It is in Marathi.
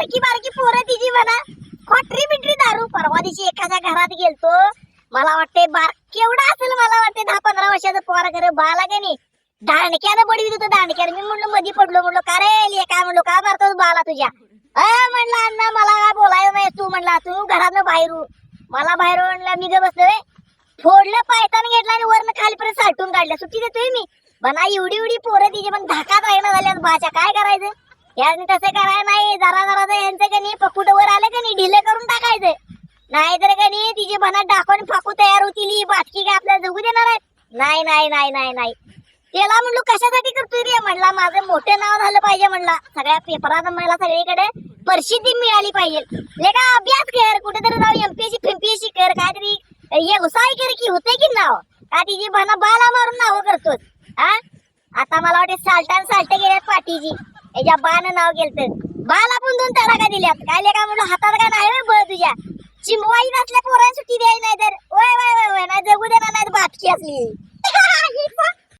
बारकी बारकी पोरं तिची म्हणा. खोटरी बिटरी दारू परवा दिवशी एखाद्या घरात गेलतो. मला वाटते बार केवढा असेल मला वाटते दहा पंधरा वर्षाचं पोर घर बाला का नाही? दांडक्यानं पडवी होतं दांडक्यानं. मी म्हणलो मधी पडलो म्हणलो का रे काय म्हणलो का मारतो बाला तुझ्या? अ म्हणलं अण्णा मला काय बोलायला नाही तू? म्हणला तू घरातनं बाहेर मला बाहेर म्हणलं मी ग बसलोय. फोडलं पायतान घेतलं आणि वरनं खालीपर्यंत साठून काढलं. सुट्टी देतोय मी. मला एवढी एवढी पोरं तिची मग धाकात राहिला झाल्या बाच्या काय करायचं? याने तसं करायला नाही. पहिले करून टाकायचं नाहीतर का नाही तिची मनात डाकून फाकू तयार होतील ही बाटकी काय आपल्याला जगू देणार आहेत? नाही नाही नाही नाही नाही. त्याला म्हणलो कशासाठी करतोय रे? म्हणला माझं मोठं नाव झालं पाहिजे म्हणला. सगळ्या पेपरात मला सगळीकडे प्रसिद्धी मिळाली पाहिजे. लेका अभ्यास कर कुठेतरी जाऊ एमपीएससी फिमपीएससी कर काहीतरी हे उसाई कर की होते की नाव? का तिची बना बाला मारून नाव करतोस? हा आता मला वाटते सालटान साल्ट गेल्यात पाठीची याच्या बाण नाव गेलत. बाला पण दोन तडाखा दिल्यात? काय लेखा म्हणून हातात काय नाही बळ तुझ्या? चिमवाई नसल्या पोरांना सुट्टी द्यायची नाही तर वय वय वय वय नाही जगू देणार नाही बाटकी असली.